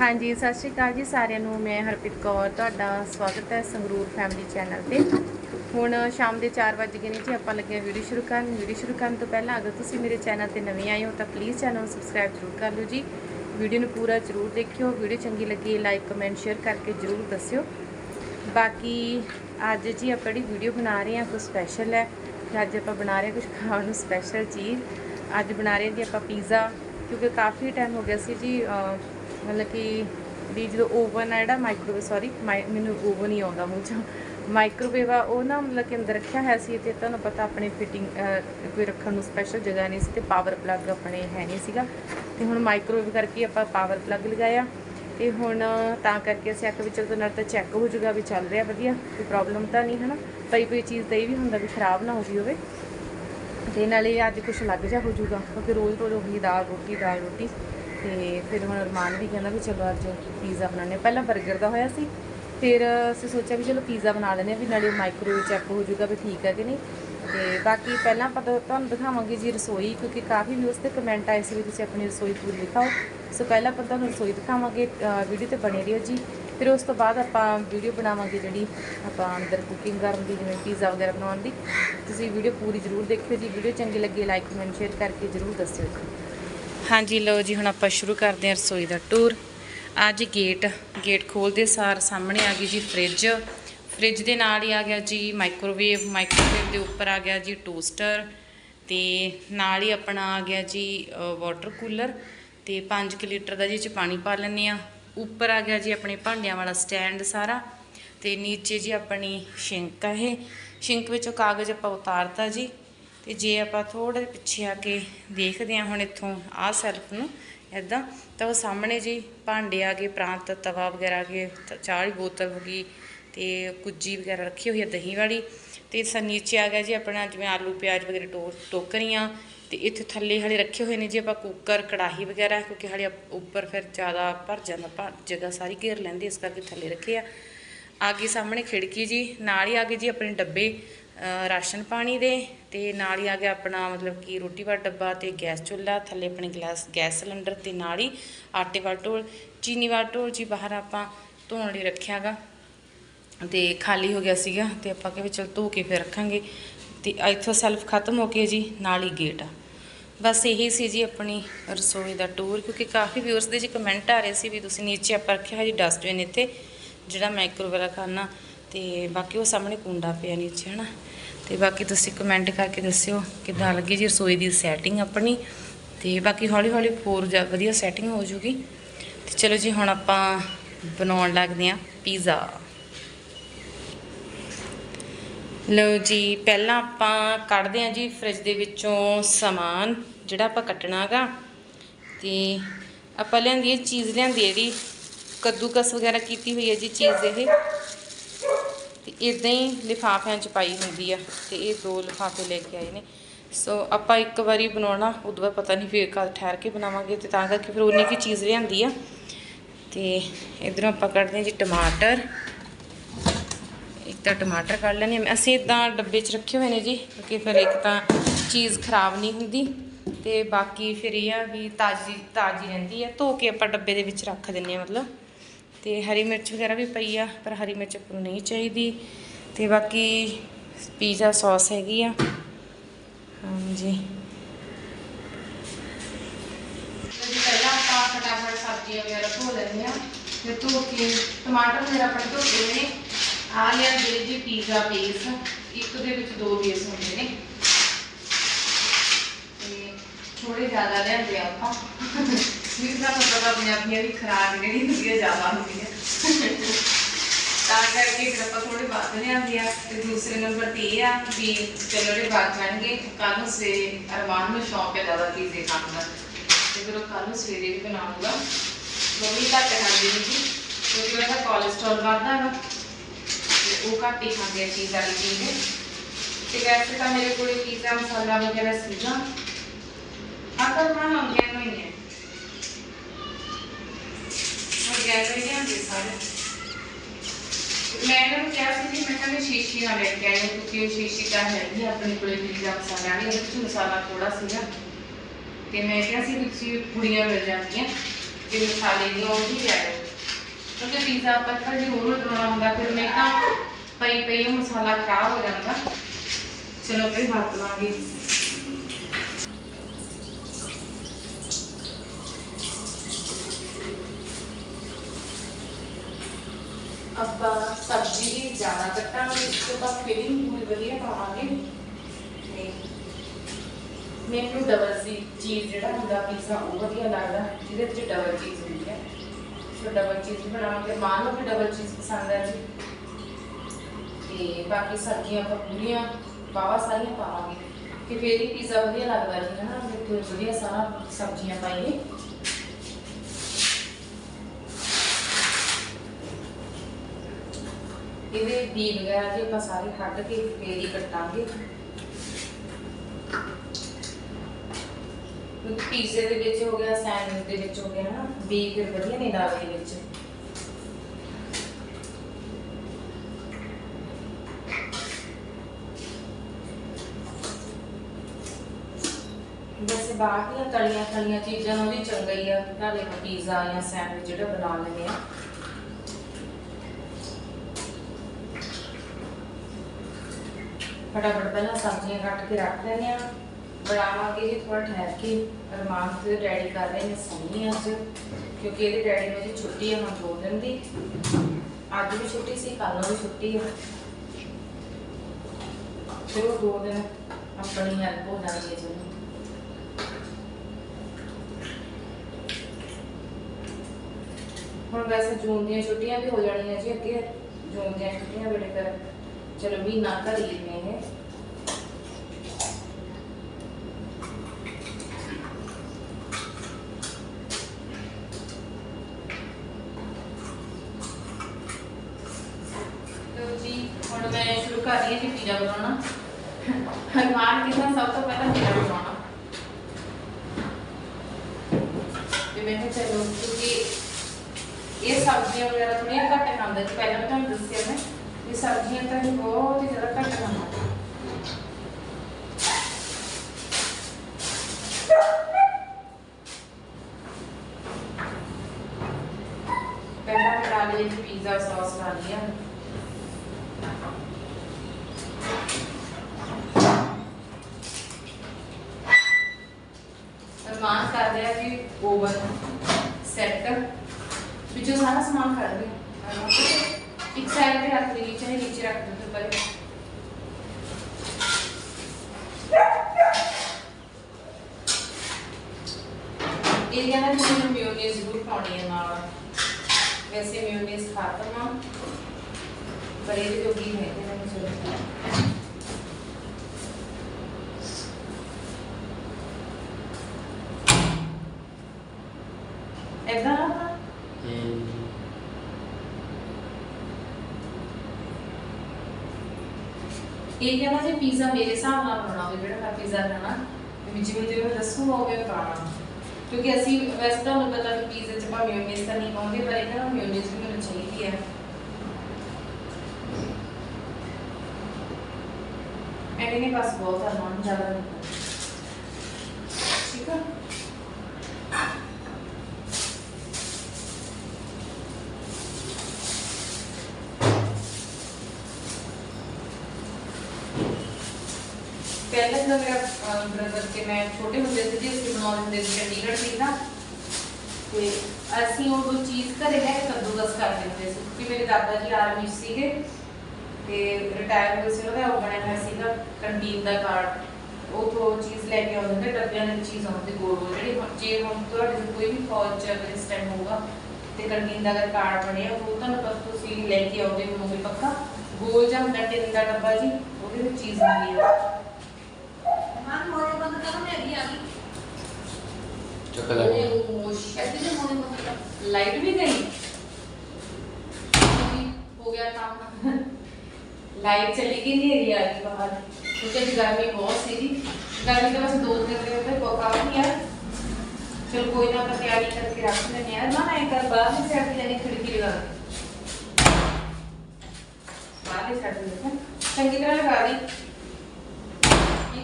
ਹਾਂਜੀ, ਸਤਿ ਸ਼੍ਰੀ ਅਕਾਲ ਜੀ ਸਾਰਿਆਂ ਨੂੰ। ਮੈਂ ਹਰਪ੍ਰੀਤ ਕੌਰ, ਤੁਹਾਡਾ ਸਵਾਗਤ ਹੈ ਸੰਗਰੂਰ ਫੈਮਿਲੀ ਚੈਨਲ ਤੇ। ਹੁਣ ਸ਼ਾਮ ਦੇ 4 ਵਜ ਗਏ ਨੇ ਜੀ, ਆਪਾਂ ਲੱਗੇ ਵੀਡੀਓ ਸ਼ੁਰੂ ਕਰਨ। ਵੀਡੀਓ ਸ਼ੁਰੂ ਕਰਨ ਤੋਂ ਪਹਿਲਾਂ ਅਗਰ ਤੁਸੀਂ ਮੇਰੇ ਚੈਨਲ ਤੇ ਨਵੇਂ ਆਏ ਹੋ ਤਾਂ ਪਲੀਜ਼ ਚੈਨਲ ਨੂੰ ਸਬਸਕ੍ਰਾਈਬ ਜ਼ਰੂਰ ਕਰ ਲਓ ਜੀ। ਵੀਡੀਓ ਨੂੰ ਪੂਰਾ ਜ਼ਰੂਰ ਦੇਖਿਓ। ਵੀਡੀਓ ਚੰਗੀ ਲੱਗੀ ਲਾਈਕ ਕਮੈਂਟ ਸ਼ੇਅਰ ਕਰਕੇ ਜ਼ਰੂਰ ਦੱਸਿਓ। ਬਾਕੀ ਅੱਜ ਜੀ ਆਪਾਂ ਜਿਹੜੀ ਵੀਡੀਓ ਬਣਾ ਰਹੇ ਹਾਂ ਕੁਝ ਸਪੈਸ਼ਲ ਹੈ। ਤੇ ਅੱਜ ਆਪਾਂ ਬਣਾ ਰਹੇ ਹਾਂ ਕੁਝ ਖਾਣ ਨੂੰ ਸਪੈਸ਼ਲ ਚੀਜ਼। ਅੱਜ ਬਣਾ ਰਹੇ ਜੀ ਆਪਾਂ ਪੀਜ਼ਾ ਕਿਉਂਕਿ ਕਾਫੀ ਟਾਈਮ ਹੋ ਗਿਆ ਸੀ ਜੀ ਮਤਲਬ ਕਿ ਵੀ ਜਦੋਂ ਓਵਨ ਆ ਜਿਹੜਾ ਮਾਈਕ੍ਰੋਵੇਵ ਸੌਰੀ ਮੈਨੂੰ ਓਵਨ ਹੀ ਆਉਂਦਾ ਮੂੰਹ 'ਚ। ਮਾਈਕ੍ਰੋਵੇਵ ਆ, ਉਹ ਨਾ ਮਤਲਬ ਕਿ ਅੰਦਰ ਰੱਖਿਆ ਹੋਇਆ ਸੀ ਤੇ ਤੁਹਾਨੂੰ ਪਤਾ ਆਪਣੇ ਫਿਟਿੰਗ ਕੋਈ ਰੱਖਣ ਨੂੰ ਸਪੈਸ਼ਲ ਜਗ੍ਹਾ ਨਹੀਂ ਸੀ ਤੇ ਪਾਵਰ ਪਲੱਗ ਆਪਣੇ ਹੈ ਨਹੀਂ ਸੀਗਾ। ਤੇ ਹੁਣ ਮਾਈਕ੍ਰੋਵੇਵ ਕਰਕੇ ਆਪਾਂ ਪਾਵਰ ਪਲੱਗ ਲਗਾਇਆ ਤੇ ਹੁਣ ਤਾਂ ਕਰਕੇ ਅਸੀਂ ਆਖਿਆ ਵੀ ਤੋਂ ਨਾਲ ਤਾਂ ਚੈੱਕ ਹੋ ਜੂਗਾ ਵੀ ਚੱਲ ਰਿਹਾ ਵਧੀਆ, ਕੋਈ ਪ੍ਰੋਬਲਮ ਤਾਂ ਨਹੀਂ, ਹਨਾ? ਪਈ ਪਈ ਚੀਜ਼ ਤਾਂ ਇਹ ਵੀ ਹੁੰਦਾ ਵੀ ਖਰਾਬ ਨਾ ਹੋ ਗਈ ਹੋਵੇ। ਤੇ ਨਾਲੇ ਅੱਜ ਕੁਝ ਲੱਗ ਜਾ ਹੋ ਜਾਊਗਾ, ਕਿਉਂਕਿ ਰੋਜ਼ ਰੋਜ਼ ਉਹੀ ਦਾਲ ਰੋਟੀ ਦਾਲ ਰੋਟੀ। ਤੇ ਫਿਰ ਹੁਣ ਅਰਮਾਨ ਵੀ ਕਹਿੰਦਾ ਵੀ ਚਲੋ ਅੱਜ ਪੀਜ਼ਾ ਬਣਾਉਂਦੇ ਹਾਂ। ਪਹਿਲਾਂ 버ਗਰ ਦਾ ਹੋਇਆ ਸੀ, ਫਿਰ ਅਸੀਂ ਸੋਚਿਆ ਵੀ ਚਲੋ ਪੀਜ਼ਾ ਬਣਾ ਲੈਂਦੇ ਹਾਂ, ਵੀ ਨਾਲੇ ਮਾਈਕ੍ਰੋਵੇਵ ਚੈੱਕ ਹੋ ਜਾਊਗਾ ਵੀ ਠੀਕ ਹੈ ਕਿ ਨਹੀਂ। ਤੇ ਬਾਕੀ ਪਹਿਲਾਂ ਆਪਾਂ ਤੁਹਾਨੂੰ ਦਿਖਾਵਾਂਗੇ ਜੀ ਰਸੋਈ, ਕਿਉਂਕਿ ਕਾਫੀ ਵਿਊਜ਼ ਤੇ ਕਮੈਂਟ ਆਏ ਸੀ ਵੀ ਤੁਸੀਂ ਆਪਣੀ ਰਸੋਈ ਪੂਰੀ ਦਿਖਾਓ। ਸੋ ਪਹਿਲਾਂ ਆਪਾਂ ਤੁਹਾਨੂੰ ਰਸੋਈ ਦਿਖਾਵਾਂਗੇ ਵੀਡੀਓ ਤੇ ਬਣੇ ਰਹੋ ਜੀ। ਫਿਰ ਉਸ ਤੋਂ ਬਾਅਦ ਆਪਾਂ ਵੀਡੀਓ ਬਣਾਵਾਂਗੇ ਜਿਹੜੀ ਆਪਾਂ ਅੰਦਰ ਕੁਕਿੰਗ ਕਰਨ ਦੀ, ਜਿਵੇਂ ਪੀਜ਼ਾ ਵਗੈਰਾ ਬਣਾਉਣ ਦੀ। ਤੁਸੀਂ ਵੀਡੀਓ ਪੂਰੀ ਜ਼ਰੂਰ ਦੇਖਿਓ ਜੀ। ਵੀਡੀਓ ਚੰਗੀ ਲੱਗੀ ਲਾਈਕ ਕਮੈਂਟ ਸ਼ੇਅਰ ਕਰਕੇ ਜ਼ਰੂਰ ਦੱਸਿਓ ਜੀ ਹਾਂਜੀ, ਲਓ ਜੀ, ਹੁਣ ਆਪਾਂ ਸ਼ੁਰੂ ਕਰਦੇ ਹਾਂ ਰਸੋਈ ਦਾ ਟੂਰ ਅੱਜ ਗੇਟ ਗੇਟ ਖੋਲਦੇ ਸਾਰ ਸਾਹਮਣੇ ਆ ਗਈ ਜੀ ਫ੍ਰਿਜ ਫ੍ਰਿਜ ਦੇ ਨਾਲ ਹੀ ਆ ਗਿਆ ਜੀ ਮਾਈਕ੍ਰੋਵੇਵ ਮਾਈਕ੍ਰੋਵੇਵ ਦੇ ਉੱਪਰ ਆ ਗਿਆ ਜੀ ਟੋਸਟਰ ਤੇ ਨਾਲ ਹੀ ਆਪਣਾ ਆ ਗਿਆ ਜੀ ਵਾਟਰ ਕੂਲਰ ਤੇ 5 ਲੀਟਰ ਦਾ ਜੀ ਚ ਪਾਣੀ ਪਾ ਲੈਂਦੇ ਆ ਉੱਪਰ ਆ ਗਿਆ ਜੀ ਆਪਣੇ ਭਾਂਡਿਆਂ ਵਾਲਾ ਸਟੈਂਡ ਸਾਰਾ ਤੇ ਨੀਚੇ ਜੀ ਆਪਣੀ ਸ਼ਿੰਕ ਆ ਇਹ। ਸ਼ਿੰਕ ਵਿੱਚੋਂ ਕਾਗਜ਼ ਆਪਾਂ ਉਤਾਰਤਾ ਜੀ। ਤੇ ਜੇ ਆਪਾਂ ਥੋੜੇ ਪਿੱਛੇ ਆ ਕੇ ਦੇਖਦੇ ਹਾਂ ਹੁਣ ਇੱਥੋਂ ਆਹ ਸੈਲਫ ਨੂੰ ਇਦਾਂ ਤਾਂ ਉਹ ਸਾਹਮਣੇ ਜੀ ਭਾਂਡੇ ਆ ਗਏ, ਪ੍ਰਾਂਤ ਤਵਾ ਵਗੈਰਾ ਆ ਗਏ, ਚਾਹ ਦੀ ਬੋਤਲ ਹੋ ਗਈ, ਤੇ ਕੁੱਜੀ ਵਗੈਰਾ ਰੱਖੀ ਹੋਈ ਹੈ ਦਹੀਂ ਵਾਲੀ, ਤੇ ਇਸ ਨੀਚੇ ਆ ਗਿਆ ਜੀ ਆਪਣਾ ਜਿਵੇਂ ਆਲੂ, ਪਿਆਜ਼ ਵਗੈਰਾ ਟੋ, ਟੋਕਰੀਆਂ, ਤੇ ਇੱਥੇ ਥੱਲੇ ਹਲੇ ਰੱਖੇ ਹੋਏ ਨੇ ਜੀ ਆਪਾਂ ਕੁੱਕਰ, ਕੜਾਹੀ ਵਗੈਰਾ, ਕਿਉਂਕਿ ਹਲੇ ਉੱਪਰ ਫਿਰ ਜ਼ਿਆਦਾ ਭਰ ਜਾਂਦਾ ਭਰ ਜਗ੍ਹਾ ਸਾਰੀ ਘੇਰ ਲੈਂਦੇ, ਇਸ ਕਰਕੇ ਥੱਲੇ ਰੱਖੇ ਆ। ਆ ਆਗੇ ਸਾਹਮਣੇ ਖਿੜਕੀ ਜੀ, ਨਾਲ ਹੀ ਆ ਗਏ ਜੀ ਆਪਣੇ ਡੱਬੇ ਰਾਸ਼ਨ ਪਾਣੀ ਦੇ ਤੇ ਨਾਲ ਹੀ ਆ ਗਿਆ ਆਪਣਾ ਮਤਲਬ ਕਿ ਰੋਟੀ ਵਾਲਾ ਡੱਬਾ ਤੇ ਗੈਸ ਚੁੱਲ੍ਹਾ, ਥੱਲੇ ਆਪਣੇ ਗਲਾਸ, ਗੈਸ ਸਿਲੰਡਰ ਤੇ ਨਾਲ ਹੀ ਆਟੇ ਵਾਲਾ ਢੋਲ, ਚੀਨੀ ਵਾਲਾ ਢੋਲ ਜੀ ਬਾਹਰ ਆਪਾਂ ਧੋਣ ਲਈ ਰੱਖਿਆਗਾ। ਤੇ ਖਾਲੀ ਹੋ ਗਿਆ ਸੀਗਾ ਤੇ ਆਪਾਂ ਕਿਹਾ ਵੀ ਚਲ ਧੋ ਕੇ ਫਿਰ ਰੱਖਾਂਗੇ। ਤੇ ਇੱਥੋਂ ਸੈਲਫ ਖਤਮ ਹੋ ਕੇ ਜੀ ਨਾਲ ਹੀ ਗੇਟ ਆ। ਬਸ ਇਹੀ ਸੀ ਜੀ ਆਪਣੀ ਰਸੋਈ ਦਾ ਟੂਰ ਕਿਉਂਕਿ ਕਾਫੀ ਵਿਊਅਰਸ ਦੇ ਜੀ ਕਮੈਂਟ ਆ ਰਹੇ ਸੀ ਵੀ ਤੁਸੀਂ ਨੀਚੇ ਆਪਾਂ ਰੱਖਿਆ ਹੈ ਜੀ ਡਸਟਬਿਨ ਇੱਥੇ, ਜਿਹੜਾ ਮਾਈਕ੍ਰੋਵੇਵ ਖਾਨਾ। ਤੇ ਬਾਕੀ ਉਹ ਸਾਹਮਣੇ ਕੁੰਡਾ ਪਿਆ ਨੀਚੇ, ਹਨਾ? ਤੇ ਬਾਕੀ ਤੁਸੀਂ ਕਮੈਂਟ ਕਰਕੇ ਦੱਸਿਓ ਕਿੱਦਾਂ ਲੱਗੀ ਜੀ ਰਸੋਈ ਦੀ ਸੈਟਿੰਗ ਆਪਣੀ? ਤੇ ਬਾਕੀ ਹੌਲੀ ਹੌਲੀ ਹੋਰ ਜ਼ਿਆ- ਵਧੀਆ ਸੈਟਿੰਗ ਹੋ ਜੂਗੀ। ਤੇ ਚਲੋ ਜੀ, ਹੁਣ ਆਪਾਂ ਬਣਾਉਣ ਲੱਗਦੇ ਹਾਂ ਪੀਜ਼ਾ ਲਓ ਜੀ, ਪਹਿਲਾਂ ਆਪਾਂ ਕੱਢਦੇ ਹਾਂ ਜੀ ਫ੍ਰਿਜ ਦੇ ਵਿੱਚੋਂ ਸਮਾਨ, ਜਿਹੜਾ ਆਪਾਂ ਕੱਟਣਾਗਾ ਤੇ ਆਪਾਂ ਲਿਆਂਦੀ ਇਹ ਚੀਜ਼, ਲਿਆਂਦੀ ਹੈ ਜਿਹੜੀ ਕੱਦੂਕਸ ਵਗੈਰਾ ਕੀਤੀ ਹੋਈ ਹੈ ਜੀ ਚੀਜ਼ ਇਹ। ਤੇ ਇਦਾਂ ਹੀ ਲਿਫਾਫਿਆਂ 'ਚ ਪਾਈ ਹੁੰਦੀ ਆ ਤੇ ਇਹ ਦੋ ਲਿਫਾਫੇ ਲੈ ਕੇ ਆਏ ਨੇ। ਸੋ ਆਪਾਂ ਇੱਕ ਵਾਰੀ ਬਣਾਉਣਾ, ਉਦੋਂ ਬਾਅਦ ਪਤਾ ਨਹੀਂ ਫਿਰ ਕਦ ਠਹਿਰ ਕੇ ਬਣਾਵਾਂਗੇ ਤੇ ਤਾਂ ਕਰਕੇ ਫਿਰ ਉਨੀ ਕੀ ਚੀਜ਼ ਲਿਆਂਦੀ ਆ। ਤੇ ਇਧਰੋਂ ਆਪਾਂ ਕੱਢਦੇ ਹਾਂ ਜੀ ਟਮਾਟਰ। ਇੱਕ ਤਾਂ ਟਮਾਟਰ ਕੱਢ ਲੈਣੇ ਅਸੀਂ ਇਦਾਂ ਡੱਬੇ 'ਚ ਰੱਖੇ ਹੋਏ ਨੇ ਜੀ ਕਿਉਂਕਿ ਫਿਰ ਇੱਕ ਤਾਂ ਚੀਜ਼ ਖਰਾਬ ਨਹੀਂ ਹੁੰਦੀ ਤੇ ਬਾਕੀ ਫਿਰ ਇਹ ਆ ਵੀ ਤਾਜ਼ੀ ਤਾਜ਼ੀ ਰਹਿੰਦੀ ਆ। ਧੋ ਕੇ ਆਪਾਂ ਡੱਬੇ ਦੇ ਵਿੱਚ ਰੱਖ ਦਿੰਨੇ ਆ ਮਤਲਬ। ਤੇ ਹਰੀ ਮਿਰਚ ਵਗੈਰਾ ਵੀ ਪਈ ਆ, ਪਰ ਹਰੀ ਮਿਰਚ ਆਪਾਂ ਨੂੰ ਨਹੀਂ ਚਾਹੀਦੀ। ਤੇ ਬਾਕੀ ਪੀਜ਼ਾ ਸੌਸ ਹੈਗੀ ਆ। ਹਾਂਜੀ। ਪਹਿਲਾਂ ਆਪਾਂ ਫਟਾਫਟ ਸਬਜ਼ੀਆਂ ਵਗੈਰਾ ਧੋ ਲੈਂਦੇ ਆ ਤੇ ਧੋ ਕੇ ਟਮਾਟਰ ਵਗੈਰਾ ਆਪਾਂ ਧੋ ਕੇ ਨੇ ਆ ਲਿਆ ਜਿਹੜੇ ਜੀ ਪੀਜ਼ਾ ਬੇਸ। ਇੱਕ ਦੇ ਵਿੱਚ ਦੋ ਬੇਸ ਹੁੰਦੇ ਨੇ। ਤੇ ਥੋੜੇ ਜ਼ਿਆਦਾ ਲਿਆਂਦੇ ਆ ਆਪਾਂ। ਵੀ ਤੁਹਾਨੂੰ ਪਤਾ ਪੰਜਾਬੀਆਂ ਦੀ ਖਰਾਕ ਜਿਹੜੀ ਹੁੰਦੀ ਹੈ ਜ਼ਿਆਦਾ ਹੁੰਦੀ ਹੈ ਤਾਂ ਕਰਕੇ ਫਿਰ ਆਪਾਂ ਥੋੜੇ ਵੱਧ ਲਿਆਂਦੇ ਆ ਤੇ ਦੂਸਰੇ ਨੰਬਰ ਤੇ ਇਹ ਆ ਵੀ ਚਲੋ ਜਿਹੜੇ ਵੱਧ ਜਾਣਗੇ। ਕੱਲ ਨੂੰ ਸਵੇਰੇ ਅਰਮਾਨ ਨੂੰ ਸ਼ੌਂਕ ਹੈ ਜ਼ਿਆਦਾ ਪੀਜ਼ੇ ਖਾਣ ਦਾ। ਤੇ ਫਿਰ ਉਹ ਕੱਲ ਨੂੰ ਸਵੇਰੇ ਵੀ ਬਣਾਉਂਗਾ ਮੰਮੀ ਘੱਟ ਖਾਂਦੀ ਨਹੀਂ ਜੀ। ਕਿਉਂਕਿ ਉਹਦਾ ਕੋਲੇਸਟ੍ਰੋਲ ਵੱਧਦਾ ਹੈ ਤੇ ਉਹ ਘੱਟ ਹੀ ਖਾਂਦੇ ਆ ਚੀਜ਼ ਵਾਲੀ ਚੀਜ਼। ਤੇ ਵੈਸੇ ਤਾਂ ਮੇਰੇ ਕੋਲ ਪੀਜ਼ਾ ਮਸਾਲਾ ਵਗੈਰਾ ਸੀਗਾ। ਆਕਰ ਮੈਂ ਮੰਗਿਆ ਨਹੀਂ ਹੈ ਮੈਂ ਗਿਆ ਸਾਰੇ ਮੈਂ ਇਹਨਾਂ ਨੂੰ ਕਿਹਾ ਸੀ ਜੀ ਮੈਂ ਕਹਿੰਦੀ ਸ਼ੀਸ਼ੀ ਨਾਲ ਲੈ ਕੇ ਆਇਓ ਕਿਉਂਕਿ ਉਹ ਸ਼ੀਸ਼ੀ ਤਾਂ ਹੈ ਨਹੀਂ ਆਪਣੇ ਕੋਲੇ ਪੀਜ਼ਾ ਮਸਾਲਾ ਨਹੀਂ ਉਹਦੇ ਵਿੱਚ ਮਸਾਲਾ ਥੋੜਾ ਸੀਗਾ। ਤੇ ਮੈਂ ਕਿਹਾ ਸੀ ਵੀ ਤੁਸੀਂ ਕੁੜੀਆਂ ਮਿਲ ਜਾਂਦੀਆਂ ਜੇ ਮਸਾਲੇ ਦੀਆਂ ਉਹ ਵੀ ਲਿਆ ਦਿਓ ਕਿਉਂਕਿ ਪੀਜ਼ਾ ਆਪਾਂ ਘਰ ਜ਼ਰੂਰ ਬਣਾਉਣਾ ਹੁੰਦਾ, ਫਿਰ ਨਹੀਂ ਤਾਂ ਪਈ ਪਈ ਮਸਾਲਾ ਖਰਾਬ ਹੋ ਜਾਂਦਾ। ਚਲੋ ਫਿਰ, ਵਰਤ ਲਾਂਗੇ। ਆਪਾਂ ਸਬਜ਼ੀ ਵੀ ਜ਼ਿਆਦਾ ਕੱਟਾਂਗੇ, ਇਸ ਤੋਂ ਬਾਅਦ ਫਿਲਿੰਗ ਪੂਰੀ ਵਧੀਆ ਪਾਵਾਂਗੇ। ਤੇ ਮੈਨੂੰ ਡਬਲ ਸੀ ਚੀਜ਼ ਜਿਹੜਾ ਹੁੰਦਾ ਪੀਜ਼ਾ ਉਹ ਵਧੀਆ ਲੱਗਦਾ, ਜਿਹਦੇ ਵਿੱਚ ਡਬਲ ਚੀਜ਼ ਹੁੰਦੀ ਹੈ। ਸੋ ਡਬਲ ਚੀਜ਼ ਬਣਾਵਾਂਗੇ। ਮਾਂ ਨੂੰ ਵੀ ਡਬਲ ਚੀਜ਼ ਪਸੰਦ ਹੈ ਜੀ। ਤੇ ਬਾਕੀ ਸਬਜ਼ੀਆਂ ਆਪਾਂ ਪੂਰੀਆਂ ਬਾਵਾ ਸਾਰੀਆਂ ਪਾਵਾਂਗੇ। ਕਿ ਫੇਰ ਹੀ ਪੀਜ਼ਾ ਵਧੀਆ ਲੱਗਦਾ ਜੀ, ਹਨਾ? ਵਧੀਆ ਸਾਰਾ ਸਬਜ਼ੀਆਂ ਪਾਈਏ। ਇਹਦੇ ਬੀ ਵਗੈਰਾ ਜੀ ਆਪਾਂ ਸਾਰੇ ਕੱਢ ਕੇ ਫੇਰ ਹੀ ਕੱਟਾਂਗੇ। ਪੀਜ਼ੇ ਦੇ ਵਿੱਚ ਹੋ ਗਿਆ ਸੈਂਡਵਿਚ ਦੇ ਵਿੱਚ ਹੋ ਗਿਆ ਨਾ ਬੀ ਫਿਰ ਵਧੀਆ ਨਹੀਂ ਲੱਗਦੇ ਵਿੱਚ। ਵੈਸੇ ਬਾਹਰ ਦੀਆਂ ਤਲੀਆਂ ਤਲੀਆਂ ਚੀਜ਼ਾਂ ਨੂੰ ਵੀ ਚੰਗਾ ਹੀ ਆ ਨਾਲੇ ਪੀਜ਼ਾ ਜਾਂ ਸੈਂਡਵਿਚ ਜਿਹੜਾ ਬਣਾ ਲੈਂਦੇ ਆ। ਫਟਾਫਟ ਪਹਿਲਾਂ ਸਬਜ਼ੀਆਂ ਕੱਟ ਕੇ ਰੱਖ ਲੈਂਦੇ ਆ ਬਣਾਵਾਂਗੇ ਜੀ ਥੋੜਾ ਠਹਿਰ ਕੇ ਅਰਮਾਨ ਤੇ ਡੈਡੀ ਕਰ ਰਹੇ ਨੇ ਸੋਨੀ ਅੱਜ। ਕਿਉਂਕਿ ਇਹਦੇ ਡੈਡੀ ਨੂੰ ਜੀ ਛੁੱਟੀ ਹੈ ਹੁਣ ਦੋ ਦਿਨ ਦੀ। ਅੱਜ ਵੀ ਛੁੱਟੀ ਸੀ ਕੱਲ ਨੂੰ ਵੀ ਛੁੱਟੀ ਹੈ ਤੇ ਉਹ ਦੋ ਦਿਨ ਆਪਣੀ ਹੈਲਪ ਹੋ ਜਾਂਦੀ ਹੈ ਜੀ ਹੁਣ ਵੈਸੇ ਜੂਨ ਦੀਆਂ ਛੁੱਟੀਆਂ ਵੀ ਹੋ ਜਾਣੀਆਂ ਜੀ ਅੱਗੇ। ਜੂਨ ਦੀਆਂ ਛੁੱਟੀਆਂ ਵੇਲੇ ਕਰ ਚਲੋ ਮਹੀਨਾ ਘਰ ਹੀ ਨੇ ਹੁਣ ਮੈਂ ਸ਼ੁਰੂ ਕਰ ਰਹੀ ਹਾਂ ਜੀ ਪੀਜ਼ਾ ਬਣਾਉਣਾ। ਹਰਮਾਨ ਕਿੰਨਾ ਸਭ ਤੋਂ ਪਹਿਲਾਂ ਪੀਜ਼ਾ ਬਣਾਉਣਾ। ਤੇ ਮੈਂ ਕਿਹਾ ਚਲੋ, ਕਿਉਂਕਿ ਇਹ ਸਬਜ਼ੀਆਂ ਵਗੈਰਾ ਥੋੜ੍ਹੀਆਂ ਘੱਟ ਖਾਂਦਾ ਜੀ ਪਹਿਲਾਂ ਮੈਂ ਤੁਹਾਨੂੰ ਦੱਸਿਆ ਮੈਂ। ਇਹ ਸਬਜ਼ੀਆਂ ਤਾਂ ਇਹ ਬਹੁਤ ਹੀ ਜ਼ਿਆਦਾ ਘੱਟ ਖਾਂਦਾ ਪਹਿਲਾਂ ਮੈਂ ਡਾਲੀ ਜੀ ਪੀਜ਼ਾ ਸੌਸ ਲਾ ਲਿਆ ਅਰਮਾਨ ਕਰ ਰਿਹਾ ਜੀ ਓਵਨ ਸੈੱਟ ਵਿੱਚੋਂ ਸਾਰਾ ਸਮਾਨ ਕੱਢ ਲਿਆ ਇੱਕ ਸਾਈਡ ਤੇ ਰੱਖ ਲਈ ਚਾਹੇ ਨੀਚੇ ਰੱਖ ਦੋ ਪਰ ਇਹ ਕਹਿੰਦਾ ਕਿ ਮੈਨੂੰ ਮਿਓਨੀਜ਼ ਜ਼ਰੂਰ ਪਾਉਣੀ ਹੈ ਨਾਲ, ਵੈਸੇ ਮਿਓਨੀਜ਼ ਖਾਤਮ ਆ ਪਰ ਇਹਦੇ ਜੋਗੀ ਹੈ ਕਿ ਨਹੀਂ ਚਲੋ ਏਦਾਂ ਨਾ ਇਹ ਕਹਿੰਦਾ ਜੀ ਪੀਜ਼ਾ ਮੇਰੇ ਹਿਸਾਬ ਨਾਲ ਬਣਾਉਣਾ ਹੋਵੇ ਜਿਹੜਾ ਮੈਂ ਪੀਜ਼ਾ ਖਾਣਾ ਵੀ ਜਿਵੇਂ ਜਿਵੇਂ ਦੱਸੂ ਹੋਵੇ ਪਾਣਾ ਕਿਉਂਕਿ ਅਸੀਂ ਵੈਸੇ ਤੁਹਾਨੂੰ ਪਤਾ ਕਿ ਪੀਜ਼ੇ 'ਚ ਭਾਵੇਂ ਮਿਓਨੀਜ਼ ਤਾਂ ਨਹੀਂ ਪਾਉਂਦੇ ਪਰ ਇਹਨਾਂ ਨੂੰ ਮਿਓਨੀਜ਼ ਵੀ ਮੈਨੂੰ ਚਾਹੀਦੀ ਹੈ ਐਨੇ ਨਹੀਂ ਬਸ ਬਹੁਤ ਆ ਨਾ ਜ਼ਿਆਦਾ ਨਹੀਂ ਠੀਕ ਹੈ ਪਹਿਲਾਂ ਜਦੋਂ ਮੇਰਾ ਬ੍ਰਦਰ ਤੇ ਮੈਂ ਛੋਟੇ ਹੁੰਦੇ ਸੀ ਜੀ, ਅਸੀਂ ਬਣਾਉਂਦੇ ਹੁੰਦੇ ਸੀ ਚੰਡੀਗੜ੍ਹ ਸੀ ਨਾ। ਤੇ ਅਸੀਂ ਉਹ ਦੋ ਚੀਜ਼ ਘਰੇ ਲੈ ਕੇ ਕੱਦੂਕਸ ਕਰਦੇ ਹੁੰਦੇ ਸੀ। ਕਿ ਮੇਰੇ ਦਾਦਾ ਜੀ ਆਰਮੀ 'ਚ ਸੀਗੇ ਤੇ ਰਿਟਾਇਰ ਹੋਏ ਸੀ, ਉਹਦਾ ਉਹ ਬਣਿਆ ਹੋਇਆ ਸੀਗਾ ਕੰਟੀਨ ਦਾ ਕਾਰਡ ਉਹ ਤੋਂ ਚੀਜ਼ ਲੈ ਕੇ ਆਉਂਦੇ ਹੁੰਦੇ ਡੱਬਿਆਂ ਦੇ ਚੀਜ਼ ਆਉਂਦੀ ਗੋਲ ਗੋਲ ਜਿਹੜੀ ਹੁਣ- ਜੇ ਹੁਣ ਤੁਹਾਡੇ ਕੋਲ ਕੋਈ ਵੀ ਫੌਜ ਚ ਅਗਰ ਇਸ ਟਾਈਮ ਹੋਊਗਾ ਤੇ ਕੰਟੀਨ ਦਾ ਅਗਰ ਕਾਰਡ ਬਣਿਆ, ਉਹ ਤੁਹਾਨੂੰ ਪਤਾ ਤੁਸੀਂ ਲੈ ਕੇ ਆਉਂਦੇ ਹੋਵੋਗੇ ਪੱਕਾ। ਗੋਲ ਜਾਂ ਹੁੰਦਾ ਟਿਨ ਦਾ ਡੱਬਾ ਜੀ, ਉਹਦੇ ਵਿੱਚ ਚੀਜ਼ ਹੁੰਦੀ ਹੈ। ਮਨ ਮੋਰੇ ਬੰਦ ਕਰੋ ਮੈਂ ਅਭੀ ਆ ਗਈ ਚੱਕ ਲੈ ਉਹ ਐਸੇ ਦੇ ਮੋਰੇ ਬੰਦ ਕਰੋ ਲਾਈਟ ਵੀ ਗਈ ਹੋ ਗਿਆ ਕੰਮ ਲਾਈਟ ਚਲੀ ਗਈ ਹਨੇਰੀ ਆ ਗਈ ਬਾਹਰ ਕਿਉਂਕਿ ਅੱਜ ਗਰਮੀ ਬਹੁਤ ਸੀਗੀ ਗਰਮੀ ਤਾਂ ਬਸ ਦੋ ਦਿਨ ਦੇ ਉੱਤੇ ਕੋਕਾ ਨਹੀਂ ਆ ਚਲ ਕੋਈ ਨਾ ਆਪਾਂ ਤਿਆਰੀ ਕਰਕੇ ਰੱਖ ਲੈਂਦੇ ਆ ਨਾ ਐ ਕਰ ਬਾਹਰ ਦੀ ਸਾਈਡ ਤੇ ਜਾਨੀ ਖਿੜਕੀ ਲਗਾ ਦੇ ਬਾਹਰ ਦੀ ਸਾਈਡ ਤੇ ਦੇਖੋ ਚੰਗੀ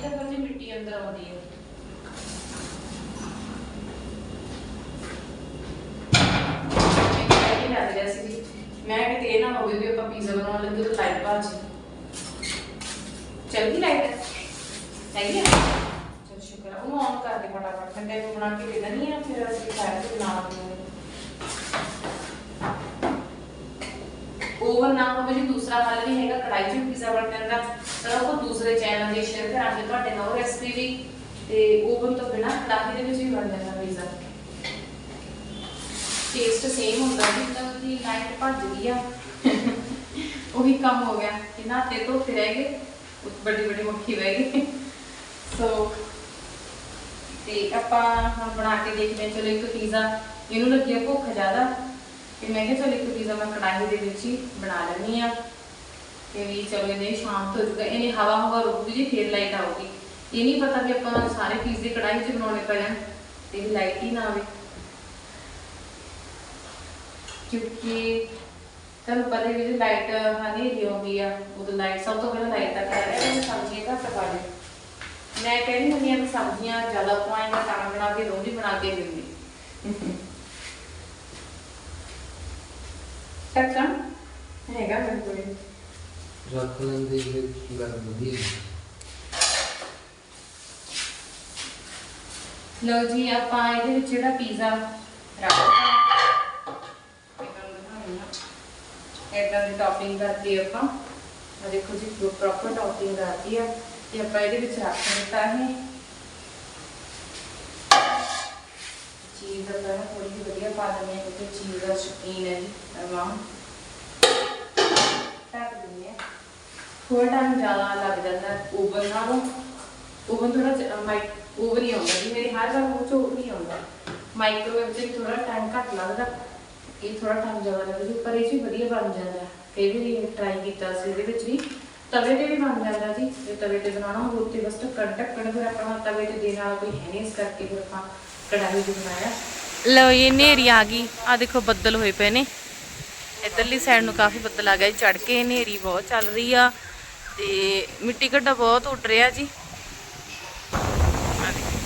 ਤਾਂ ਫਿਰ ਜੀ ਮਿੱਟੀ ਅੰਦਰ ਆਉਂਦੀ ਹੈ। ਮੈਂ ਕਿਹਾ ਲੱਗ ਰਿਹਾ ਸੀ ਜੀ, ਮੈਂ ਕਿਤੇ ਇਹ ਨਾ ਹੋਵੇ ਵੀ ਆਪਾਂ ਪੀਜ਼ਾ ਬਣਾਉਣ ਲੱਗੇ ਤਾਂ ਲਾਈਟ ਭੱਜ ਚੱਲ ਗਈ ਲਾਈਟ ਹੈਗੀ ਆ? ਚਲ ਸ਼ੁਕਰ ਆ। ਉਹਨੂੰ ਆਨ ਕਰ ਦੇ ਫਟਾਫਟ ਮੈਂ ਤੈਨੂੰ ਬਣਾ ਕੇ ਦੇ ਦਨੀ ਆ ਫਿਰ ਅਸੀਂ ਖਾਇਆ ਤੇ ਨਾ ਬਣਾਉਂਦੇ ਓਵਨ ਜੀ ਦੂਸਰਾ ਹੱਲ ਵੀ ਹੈਗਾ ਕੜਾਈ 'ਚ ਪੀਜ਼ਾ ਬਣਨ ਦਾ ਤਾਂ ਉਹ ਦੂਸਰੇ ਚੈਨਲ ਦੇ ਸ਼ੇਅਰ ਕਰਾਂਗੇ, ਤੁਹਾਡੇ ਨਾਲ ਉਹ ਰੈਸਪੀ ਵੀ। ਤੇ ਓਵਨ ਤੋਂ ਬਿਨਾ ਕੜਾਹੀ ਦੇ ਵਿੱਚ ਵੀ ਬਣ ਜਾਂਦਾ ਪੀਜ਼ਾ ਟੇਸਟ ਸੇਮ ਹੁੰਦਾ, ਜਿੱਦਾਂ ਦੀ ਲਾਈਟ ਭੱਜ ਗਈ ਆ। ਉਹੀ ਕੰਮ ਹੋ ਗਿਆ, ਕਿ ਨਾ ਤੇ ਧੋਤੇ ਰਹਿ ਗਏ ਵੱਡੀ ਵੱਡੀ ਮੱਖੀ ਬਹਿ ਗਈ। ਸੋ ਤੇ ਆਪਾਂ ਹੁਣ ਬਣਾ ਕੇ ਦੇਖਦੇ ਚਲੋ ਇੱਕ ਪੀਜ਼ਾ ਇਹਨੂੰ ਲੱਗਿਆ ਭੁੱਖ ਜ਼ਿਆਦਾ। ਤੇ ਮੈਂ ਕਿਹਾ ਚਲੋ ਇੱਕ ਪੀਜ਼ਾ ਮੈਂ ਕੜਾਹੀ ਦੇ ਵਿੱਚ ਹੀ ਬਣਾ ਲੈਣੀ ਆ ਤੇ ਵੀ ਚਲੋ ਇਹਨੇ ਸ਼ਾਂਤ ਹੋ ਜਾਊਗਾ। ਇਹਨੇ ਹਵਾ ਹਵਾ ਰੁਕੂਗੀ ਜੀ ਫੇਰ ਲਾਈਟ ਆਊਗੀ। ਇਹ ਨਹੀਂ ਪਤਾ ਵੀ ਆਪਾਂ ਸਾਰੇ ਪੀਜ਼ੇ ਕੜਾਹੀ 'ਚ ਬਣਾਉਣੇ ਪੈਣ ਤੇ ਲਾਈਟ ਹੀ ਨਾ ਆਵੇ। ਕਿਉਂਕਿ ਤੁਹਾਨੂੰ ਪਤਾ ਹੀ ਵੀ ਲਾਈਟ ਹਨੇਰੀ ਆਉਂਦੀ ਆ ਉਦੋਂ ਲਾਈਟ ਸਭ ਤੋਂ ਪਹਿਲਾਂ ਲਾਈਟ ਦਾ ਕਰ ਰਿਹਾ ਮੈਂ ਸਬਜ਼ੀਆਂ ਘੱਟ ਪਾ ਮੈਂ ਕਹਿੰਦੀ ਹੁੰਦੀ ਆ ਸਬਜ਼ੀਆਂ ਜ਼ਿਆਦਾ ਪਾਏਗਾ ਤਾਂ ਬਣਾ ਕੇ ਹੀ ਬਣਾ ਕੇ ਦਿੰਦੀ। ਟੱਕਣ ਹੈਗਾ ਮੇਰੇ ਕੋਲ ਰੱਖ ਲੈਂਦੇ ਜੇ ਗਰਮ ਵਧੀਆ ਲਓ ਜੀ ਆਪਾਂ ਇਹਦੇ ਵਿੱਚ ਜਿਹੜਾ ਪੀਜ਼ਾ ਰੱਖਤਾ ਇਦਾਂ ਦੀ ਟੌਪਿੰਗ ਕਰਤੀ ਆਪਾਂ ਆ ਦੇਖੋ ਜੀ ਪ੍ਰੋਪਰ ਟੌਪਿੰਗ ਕਰਤੀ ਆ ਤੇ ਆਪਾਂ ਇਹਦੇ ਵਿੱਚ ਰੱਖ ਦਿੱਤਾ ਹੈ ਚੀਜ਼ ਦਾ ਪਹਿਲਾਂ ਥੋੜੀ ਜਿਹੀ ਵਧੀਆ ਪਾ ਦਿੰਦੇ ਹਾਂ, ਕਿਉਂਕਿ ਚੀਜ਼ ਦਾ ਸ਼ੌਕੀਨ ਹੈ ਜੀ ਅਰਮਾਨ ਢੱਕ ਦਿੰਦੇ ਹਾਂ। ਥੋੜਾ ਟਾਈਮ ਜ਼ਿਆਦਾ ਲੱਗ ਜਾਂਦਾ ਓਵਨ ਨਾਲੋਂ। ਓਵਨ ਥੋੜਾ ਮਾਈਕ ਓਵਰ ਹੀ ਆਉਂਦਾ ਜੀ, ਮੇਰੇ ਹਰ ਵਾਰ ਮੂੰਹ ਚ ਓਵਰ ਹੀ ਆਉਂਦਾ। ਮਾਈਕ੍ਰੋਵੇਵ 'ਚ ਵੀ ਥੋੜਾ ਟਾਈਮ ਘੱਟ ਲੱਗਦਾ, ਇਹ ਥੋੜਾ ਟਾਈਮ ਜ਼ਿਆਦਾ ਲੱਗਦਾ ਜੀ ਪਰ ਇਹ 'ਚ ਵੀ ਵਧੀਆ ਬਣ ਜਾਂਦਾ। ਕਈ ਵਾਰੀ ਟਰਾਈ ਕੀਤਾ ਸੀ, ਇਹਦੇ ਵਿੱਚ ਵੀ ਤਵੇ ਤੇ ਵੀ ਬਣ ਜਾਂਦਾ ਜੀ, ਜੇ ਤਵੇ ਤੇ ਬਣਾਉਣਾ ਹੋਵੇ, ਉੱਤੇ ਬਸ ਢੱਕਣ ਢੱਕਣ ਫਿਰ ਆਪਣਾ ਤਵੇ ਤੇ ਦੇਣ ਵਾਲਾ ਕੋਈ ਹੈ ਨਹੀਂ ਇਸ ਕਰਕੇ ਫਿਰ ਆਪਾਂ ਕੜਾਹੀ 'ਚ ਬਣਾਇਆ। ਲਓ ਇਹ ਨੇਰੀ ਆ ਗਈ। ਆ ਦੇਖੋ ਬੱਦਲ ਹੋਏ ਪਏ ਨੇ। ਇਧਰਲੀ ਸਾਈਡ ਨੂੰ ਕਾਫੀ ਬੱਦਲ ਆ ਗਿਆ ਜੀ ਚੜ ਕੇ ਹਨੇਰੀ ਬਹੁਤ ਚੱਲ ਰਹੀ ਆ ਤੇ ਮਿੱਟੀ ਘੱਡਾ ਬਹੁਤ ਉੱਡ ਰਿਹਾ ਜੀ।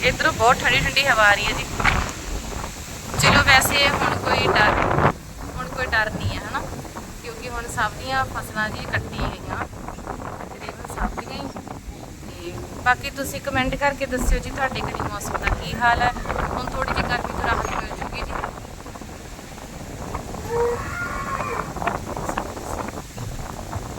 ਇਧਰੋਂ ਬਹੁਤ ਠੰਡੀ ਠੰਡੀ ਹਵਾ ਆ ਰਹੀ ਹੈ ਜੀ। ਚਲੋ ਵੈਸੇ ਹੁਣ ਕੋਈ ਡਰ, ਹੁਣ ਕੋਈ ਡਰ ਨਹੀਂ ਹੈ, ਹਨਾ? ਕਿਉਂਕਿ ਹੁਣ ਸਭ ਦੀਆਂ ਫਸਲਾਂ ਜੀ ਕੱਟੀ ਗਈਆਂ ਤਕਰੀਬਨ ਸਭ ਦੀਆਂ ਹੀ ਤੇ ਬਾਕੀ ਤੁਸੀਂ ਕਮੈਂਟ ਕਰਕੇ ਦੱਸਿਓ ਜੀ ਤੁਹਾਡੇ ਘਰੇ ਮੌਸਮ ਦਾ ਕੀ ਹਾਲ ਹੈ? ਹੁਣ ਥੋੜੀ ਜਿਹੀ ਗਰਮੀ ਤੋਂ ਰਾਹਤ ਮਿਲ ਜੂਗੀ ਜੀ।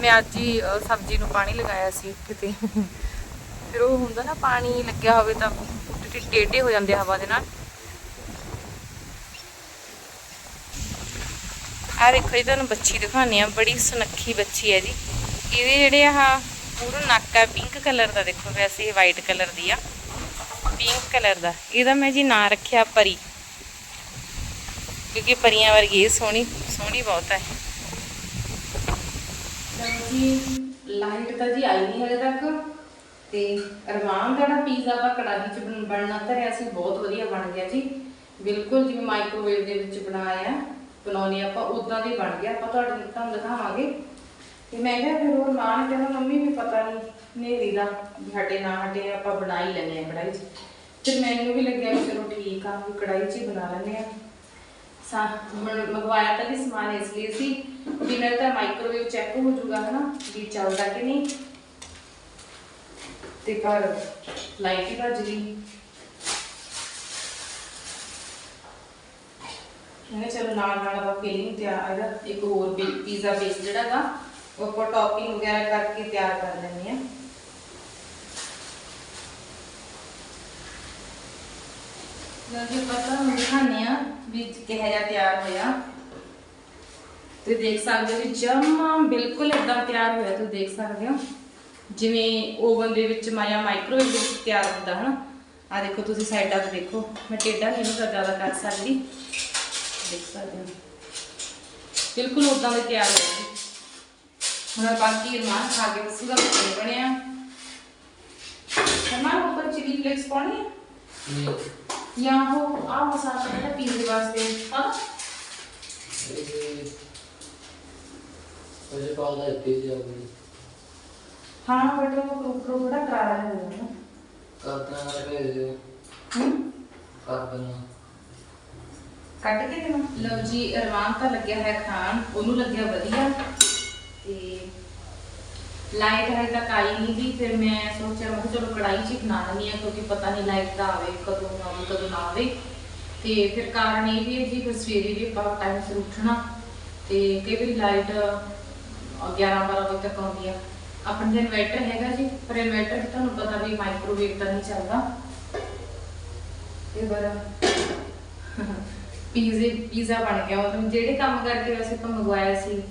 ਮੈਂ ਅੱਜ ਹੀ ਸਬਜ਼ੀ ਨੂੰ ਪਾਣੀ ਲਗਾਇਆ ਸੀ ਕਿਤੇ ਫਿਰ ਉਹ ਹੁੰਦਾ ਨਾ ਪਾਣੀ ਲੱਗਿਆ ਹੋਵੇ ਤਾਂ ਬੂਟੇ ਟੇਢੇ ਹੋ ਜਾਂਦੇ ਹਵਾ ਦੇ ਨਾਲ। ਆ ਦੇਖੋ ਜੀ, ਤੁਹਾਨੂੰ ਬੱਚੀ ਦਿਖਾਉਣੀ ਆ ਬੜੀ ਸੁਨੱਖੀ ਬੱਚੀ ਹੈ ਜੀ। ਇਹਦੇ ਜਿਹੜੇ ਆਹ ਪੂਰਾ ਨੱਕ ਆ ਪਿੰਕ ਕਲਰ ਦਾ ਦੇਖੋ ਵੈਸੇ ਇਹ ਵਾਈਟ ਕਲਰ ਦੀ ਆ। ਪਿੰਕ ਕਲਰ ਦਾ। ਇਹਦਾ ਮੈਂ ਜੀ ਨਾਂ ਰੱਖਿਆ ਪਰੀ। ਕਿਉਂਕਿ ਪਰੀਆਂ ਵਰਗੀ ਇਹ ਸੋਹਣੀ ਸੋਹਣੀ ਬਹੁਤ ਹੈ ਜੀ ਲਾਈਟ ਤਾਂ ਜੀ ਆਈ ਨਹੀਂ ਹਲੇ ਤੱਕ। ਤੇ ਅਰਮਾਨ ਦਾ ਜਿਹੜਾ ਪੀਜ਼ਾ ਆਪਾਂ ਕੜਾਹੀ 'ਚ ਬਣਨਾ ਧਰਿਆ ਸੀ, ਬਹੁਤ ਵਧੀਆ ਬਣ ਗਿਆ ਜੀ। ਬਿਲਕੁਲ ਜਿਵੇਂ ਮਾਈਕ੍ਰੋਵੇਵ ਦੇ ਵਿੱਚ ਬਣਾਇਆ। ਬਣਾਉਣੀ ਆਪਾਂ ਉਦਾਂ ਦੀ ਬਣ ਗਿਆ ਆਪਾਂ ਤੁਹਾਡੇ ਤੁਹਾਨੂੰ ਦਿਖਾਵਾਂਗੇ। ਤੇ ਮੈਂ ਕਿਹਾ ਫਿਰ ਉਹ ਮਾਂ ਕਹਿੰਦਾ, ਮੰਮੀ, ਵੀ ਪਤਾ ਨਹੀਂ ਨੇਰੀ ਦਾ, ਵੀ ਹਟੇ ਨਾ ਹਟੇ ਆਪਾਂ ਬਣਾ ਹੀ ਲੈਂਦੇ ਆ ਕੜਾਹੀ 'ਚ। ਫਿਰ ਮੈਨੂੰ ਵੀ ਲੱਗਿਆ ਵੀ ਚਲੋ ਠੀਕ ਆ, ਵੀ ਕੜਾਹੀ 'ਚ ਹੀ ਬਣਾ ਲੈਂਦੇ ਆ ਸਾ ਮੰਗਵਾਇਆ ਤਾਂ ਜੀ ਸਮਾਨ ਇਸ ਲਈ ਸੀ ਵੀ ਮੇਰੇ ਤਾਂ ਮਾਈਕ੍ਰੋਵੇਵ ਚੈੱਕ ਹੋ ਜਾਊਗਾ, ਹਨਾ, ਵੀ ਚੱਲਦਾ ਕਿ ਨਹੀਂ। ਤੇ ਪਰ ਲਾਈਟ ਹੀ ਭੱਜ ਗਈ। ਮੈਂ ਚਲੋ ਨਾਲ ਨਾਲ ਆਪਾਂ ਫਿਲਿੰਗ ਤਿਆਰ, ਇਹਦਾ ਇੱਕ ਹੋਰ ਪੀਜ਼ਾ ਬੇਸ ਜਿਹੜਾ ਗਾ ਉਹ ਟੌਪਿੰਗ ਵਗੈਰਾ ਕਰਕੇ ਤਿਆਰ ਕਰ ਲੈਂਦੇ ਆ ਲਓ ਜੀ, ਆਪਾਂ ਤੁਹਾਨੂੰ ਦਿਖਾਉਂਦੇ ਆ ਵੀ ਕਿਹੋ ਜਿਹਾ ਤਿਆਰ ਹੋਇਆ। ਤੇ ਦੇਖ ਸਕਦੇ ਹੋ ਵੀ ਜਮਾ ਬਿਲਕੁਲ ਇਦਾਂ ਤਿਆਰ ਹੋਇਆ, ਤੁਸੀਂ ਦੇਖ ਸਕਦੇ ਹੋ। ਜਿਵੇਂ ਓਵਨ ਦੇ ਵਿੱਚ ਮਾਇਆ ਮਾਈਕ੍ਰੋਵੇਵ ਦੇ ਵਿੱਚ ਤਿਆਰ ਹੁੰਦਾ, ਹਨਾ? ਆ ਦੇਖੋ, ਤੁਸੀਂ ਸਾਈਡਾਂ ਤੇ ਦੇਖੋ। ਮੈਂ ਟੇਢਾ ਨਹੀਂ ਇਹਨੂੰ ਜ਼ਿਆਦਾ ਕਰ ਸਕਦੀ। ਦੇਖ ਸਕਦੇ ਹੋ। ਬਿਲਕੁਲ ਉਦਾਂ ਦੇ ਤਿਆਰ ਹੋ ਜੀ ਹੁਣ ਬਾਕੀ ਰਮਾਨ ਖਾ ਕੇ ਦੱਸੂਗਾ ਕਿਵੇਂ ਬਣਿਆ। ਰਮਾਨ ਉੱਪਰ ਚਿਲੀ ਫਲੇਕਸ ਪਾਉਣੀ ਹੈ। ਨਹੀਂ ਜਾਂ ਉਹ ਆ ਮਸਾਲਾ ਜਿਹੜਾ ਪੀਜ਼ੇ ਵਾਸਤੇ। ਹਾਂ। ਅਜੇ ਪਾਉਦਾ ਇੱਥੇ ਜੀ ਆਪਣੀ ਹਾਂ ਬਟ ਉਹ ਉੱਪਰੋਂ ਥੋੜਾ ਕਰਾਰਾ ਹੋ ਜਾਂਦਾ ਨਾ ਕਰਦਣਾ ਕਰਕੇ ਦੇ ਹਮ? ਕਰ ਦੇਣਾ ਕੱਟ ਕੇ ਦੇਣਾ। ਲਓ ਜੀ ਅਰਮਾਨ ਤਾਂ ਲੱਗਿਆ ਹੈ ਖਾਣ ਉਹਨੂੰ ਲੱਗਿਆ ਵਧੀਆ। ਤੇ ਲਾਈਟ ਹੈ ਤਾਂ ਕਾਈ ਨਹੀਂ ਦੀ ਫਿਰ ਮੈਂ ਸੋਚਿਆ, ਮੈਂ ਕਿਹਾ ਚਲੋ ਕੜਾਈ 'ਚ ਹੀ ਬਣਾ ਲੈਂਦੀ ਆ ਕਿਉਂਕਿ ਪਤਾ ਨਹੀਂ ਲਾਈਟ ਦਾ ਆਵੇ, ਕਦੋਂ ਆਵੇ, ਕਦੋਂ ਨਾ ਆਵੇ। ਤੇ ਫਿਰ ਕਾਰਨ ਇਹ ਵੀ ਹੈ ਜੀ, ਫਿਰ ਸਵੇਰੇ ਵੀ ਆਪਾਂ ਟਾਈਮ ਸਿਰ ਉੱਠਣਾ, ਤੇ ਕਈ ਵਾਰੀ ਲਾਈਟ 11 12 ਵਜੇ ਤੱਕ ਆਉਂਦੀ ਆ। ਆਪਣੇ ਦੇ ਇਨਵਰਟਰ ਹੈਗਾ ਜੀ, ਪਰ ਇਨਵਰਟਰ ਤੁਹਾਨੂੰ ਪਤਾ ਵੀ ਮਾਈਕ੍ਰੋਵੇਵ ਤਾਂ ਨਹੀਂ ਚੱਲਦਾ। ਤੇ ਬੜਾ ਪੀਜ਼ੇ, ਪੀਜ਼ਾ ਬਣ ਗਿਆ। ਮਤਲਬ ਜਿਹੜੇ ਕੰਮ ਕਰਕੇ ਵੈਸੇ ਆਪਾਂ ਮੰਗਵਾਇਆ ਸੀ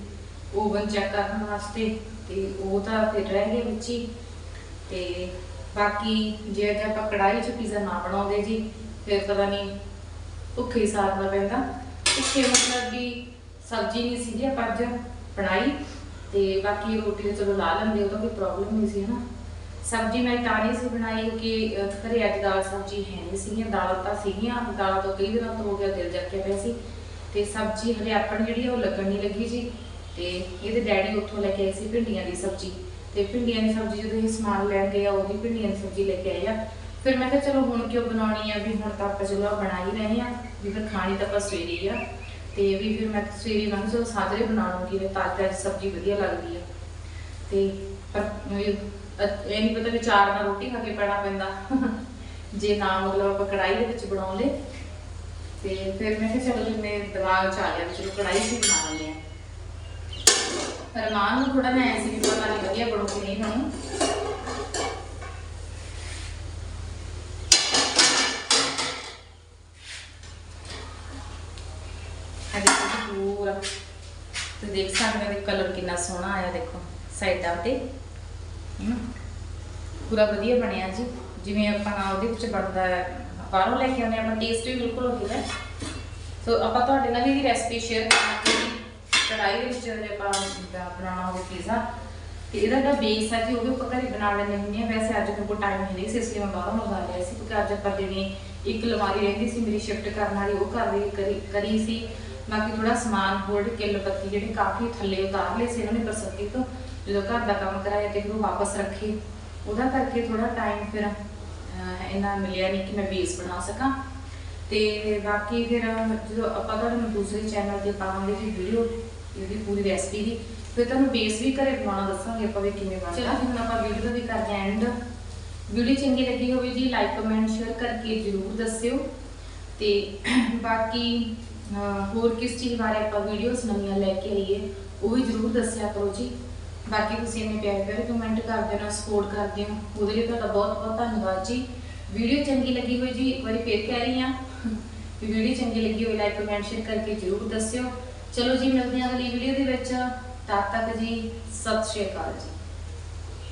ਓਵਨ ਚੈੱਕ ਕਰਨ ਵਾਸਤੇ ਤੇ ਉਹ ਤਾਂ ਫਿਰ ਰਹਿ ਗਏ ਵਿੱਚ ਹੀ। ਤੇ ਬਾਕੀ ਜੇ ਅੱਜ ਆਪਾਂ ਕੜਾਈ 'ਚ ਪੀਜ਼ਾ ਨਾ ਬਣਾਉਂਦੇ ਜੀ, ਫਿਰ ਪਤਾ ਨਹੀਂ ਭੁੱਖੇ ਹੀ ਸਾਰਨਾ ਪੈਂਦਾ। ਭੁੱਖੇ ਮਤਲਬ ਵੀ ਸਬਜ਼ੀ ਨਹੀਂ ਸੀ ਆਪਾਂ ਅੱਜ ਬਣਾਈ ਤੇ ਬਾਕੀ ਰੋਟੀ ਚਲੋ ਲਾ ਲੈਂਦੇ ਉਹ ਤਾਂ ਕੋਈ ਪ੍ਰੋਬਲਮ ਨਹੀਂ ਸੀ, ਹਨਾ। ਸਬਜ਼ੀ ਮੈਂ ਤਾਂ ਨਹੀਂ ਸੀ ਬਣਾਈ ਕਿ ਘਰੇ ਅੱਜ ਦਾਲ ਸਬਜ਼ੀ ਹੈ ਨਹੀਂ ਸੀਗੀਆਂ, ਦਾਲ ਤਾਂ ਸੀਗੀਆਂ, ਦਾਲ ਤੋਂ ਕਈ ਦਿਨਾਂ ਤੋਂ ਹੋ ਗਿਆ, ਦਿਲ ਜੱਕਿਆ ਪਿਆ ਸੀ। ਤੇ ਸਬਜ਼ੀ ਹਲੇ ਆਪਣ ਜਿਹੜੀ ਉਹ ਲੱਗਣ ਨਹੀਂ ਲੱਗੀ ਜੀ। ਤੇ ਇਹਦੇ ਡੈਡੀ ਉੱਥੋਂ ਲੈ ਕੇ ਆਏ ਸੀ ਭਿੰਡੀਆਂ ਦੀ ਸਬਜ਼ੀ। ਤੇ ਭਿੰਡੀਆਂ ਦੀ ਸਬਜ਼ੀ ਜਦੋਂ ਇਹ ਸਮਾਨ ਲੈ ਗਏ ਆ, ਉਹਦੀ ਭਿੰਡੀਆਂ ਦੀ ਸਬਜ਼ੀ ਲੈ ਕੇ ਆਏ ਆ। ਫਿਰ ਮੈਂ ਕਿਹਾ ਚਲੋ ਹੁਣ ਕਿਉਂ ਬਣਾਉਣੀ ਆ ਵੀ ਹੁਣ ਤਾਂ ਆਪਾਂ ਚਲੋ ਬਣਾ ਹੀ ਰਹੇ ਆ, ਵੀ ਫਿਰ ਖਾਣੀ ਤਾਂ ਆਪਾਂ ਸਵੇਰੇ ਆ। ਤੇ ਵੀ ਫਿਰ ਮੈਂ ਸਵੇਰੇ ਮੈਂ ਕਿਹਾ ਚਲੋ ਸਾਜਰੇ ਬਣਾ ਲੂੰਗੀ ਤੇ ਤਾਜ਼ੀ ਸਬਜ਼ੀ ਵਧੀਆ ਲੱਗਦੀ ਆ। ਤੇ ਪਰ ਇਹ ਅ- ਨਹੀਂ ਪਤਾ ਵੀ ਚਾਰ ਨਾਲ ਰੋਟੀ ਖਾ ਕੇ ਪੈਣਾ ਪੈਂਦਾ। ਜੇ ਨਾ ਮਤਲਬ ਆਪਾਂ ਕੜਾਈ ਦੇ ਵਿੱਚ ਬਣਾਉਣ ਲਈ ਤੇ ਫਿਰ ਮੈਂ ਕਿਹਾ ਚਲੋ ਜੀ ਦਿਮਾਗ ਚ ਆ ਗਿਆ ਵੀ ਚਲੋ ਕੜਾਈ 'ਚ ਬਣਾ ਲੈਂਦੇ ਆ। ਰਮਾਨ ਨੂੰ ਥੋੜਾ ਮੈਂ ਐਸੀ ਵੀ ਪਤਾ ਨਹੀਂ ਵਧੀਆ ਬਣੂਗੀ ਨਹੀਂ ਹੁਣ ਪੂਰਾ। ਤੇ ਦੇਖ ਸਕਦੇ ਹੋ ਕਲਰ ਕਿੰਨਾ ਸੋਹਣਾ ਆਇਆ ਦੇਖੋ ਸਾਈਡਾਂ ਤੇ ਹਮ, ਪੂਰਾ ਵਧੀਆ ਬਣਿਆ ਜੀ। ਜਿਵੇਂ ਆਪਾਂ ਉਹਦੇ ਵਿੱਚ ਬਣਦਾ ਬਾਹਰੋਂ ਲੈ ਕੇ ਆਉਂਦੇ ਹਾਂ, ਆਪਣਾ ਟੇਸਟ ਵੀ ਬਿਲਕੁਲ ਉਹੀ ਹੈ। ਸੋ ਆਪਾਂ ਤੁਹਾਡੇ ਨਾਲ ਵੀ ਰੈਸਪੀ ਸ਼ੇਅਰ ਕਰਨਾ ਕੜਾਈ ਵਿੱਚ ਜੇ ਆਪਾਂ ਬਣਾਉਣਾ ਹੋਵੇ ਪੀਜ਼ਾ ਤੇ ਇਹਦਾ ਜਿਹੜਾ ਬੇਸ ਹੈ ਜੀ ਉਹ ਵੀ ਆਪਾਂ ਘਰੇ ਬਣਾ ਲੈਂਦੇ ਹੁੰਦੇ ਆ ਵੈਸੇ ਅੱਜ ਮੇਰੇ ਕੋਲ ਟਾਈਮ ਨਹੀਂ ਸੀ ਇਸ ਲਈ ਮੈਂ ਬਾਹਰੋਂ ਮੰਗਾ ਲਿਆ ਸੀ ਕਿਉਂਕਿ ਅੱਜ ਆਪਾਂ ਜਿਹੜੀ ਇੱਕ ਲਮਾਰੀ ਰਹਿੰਦੀ ਸੀ ਮੇਰੀ ਸ਼ਿਫਟ ਕਰਨ ਵਾਲੀ ਉਹ ਕਰ ਰਹੀ ਕਰੀ ਸੀ। ਬਾਕੀ ਥੋੜਾ ਸਮਾਨ ਹੋਲਡ ਕਿੱਲ ਪੱਤੀ ਜਿਹੜੇ ਕਾਫੀ ਥੱਲੇ ਉਤਾਰ ਲਏ ਸੀ ਇਹਨਾਂ ਨੇ ਪ੍ਰਸਤੀ ਤੋਂ। ਜਦੋਂ ਘਰ ਦਾ ਕੰਮ ਕਰਾਇਆ ਤੇ ਫਿਰ ਉਹ ਵਾਪਸ ਰੱਖੇ। ਉਹਦਾ ਕਰਕੇ ਥੋੜਾ ਟਾਈਮ ਫਿਰ ਅਹ, ਮਿਲਿਆ ਨਹੀਂ ਕਿ ਮੈਂ ਬੇਸ ਬਣਾ ਸਕਾਂ। ਤੇ ਬਾਕੀ ਫਿਰ ਜਦੋਂ ਆਪਾਂ ਤੁਹਾਨੂੰ ਦੂਸਰੇ ਚੈਨਲ ਤੇ ਪਾਵਾਂਗੇ ਵੀਡੀਓ ਇਹਦੀ ਪੂਰੀ ਰੈਸਪੀ ਦੀ, ਫਿਰ ਤੁਹਾਨੂੰ ਬੇਸ ਵੀ ਘਰੇ ਬਣਾਉਣਾ ਦੱਸਾਂਗੇ ਆਪਾਂ ਵੀ ਕਿਵੇਂ ਬਣਦਾ। ਚਲੋ ਹੁਣ ਆਪਾਂ ਵੀਡੀਓ ਵੀ ਕਰਦੇ ਹਾਂ ਐਂਡ ਵੀਡੀਓ ਚੰਗੀ ਲੱਗੀ ਹੋਵੇ ਜੀ ਲਾਈਕ ਕਮੈਂਟ ਸ਼ੇਅਰ ਕਰਕੇ ਜਰੂਰ ਦੱਸਿਓ। ਤੇ ਬਾਕੀ ਹੋਰ ਕਿਸ ਚੀਜ਼ ਬਾਰੇ ਆਪਾਂ ਵੀਡੀਓਜ਼ ਨਵੀਆਂ ਲੈ ਕੇ ਆਈਏ, ਉਹ ਵੀ ਜਰੂਰ ਦੱਸਿਆ ਕਰੋ ਜੀ। ਬਾਕੀ ਤੁਸੀਂ ਇੰਨੇ ਪਿਆਰੇ ਪਿਆਰ ਕਮੈਂਟ ਕਰਦੇ ਹੋ ਸਪੋਰਟ ਕਰਦੇ ਹੋ, ਉਹਦੇ ਲਈ ਤੁਹਾਡਾ ਬਹੁਤ ਬਹੁਤ ਧੰਨਵਾਦ ਜੀ। ਵੀਡੀਓ ਚੰਗੀ ਲੱਗੀ ਹੋਈ ਜੀ, ਇੱਕ ਵਾਰੀ ਫੇਰ ਕਹਿ ਰਹੀ ਹਾਂ। ਵੀਡੀਓ ਚੰਗੀ ਲੱਗੀ ਹੋਈ ਲਾਈਕ ਕਮੈਂਟ ਸ਼ੇਅਰ ਕਰਕੇ ਜਰੂਰ ਦੱਸਿਓ। ਚਲੋ ਜੀ, ਮਿਲਦੇ ਹਾਂ ਅਗਲੀ ਵੀਡੀਓ ਦੇ ਵਿੱਚ। ਤਦ ਤੱਕ ਜੀ, ਸਤਿ ਸ਼੍ਰੀ ਅਕਾਲ ਜੀ।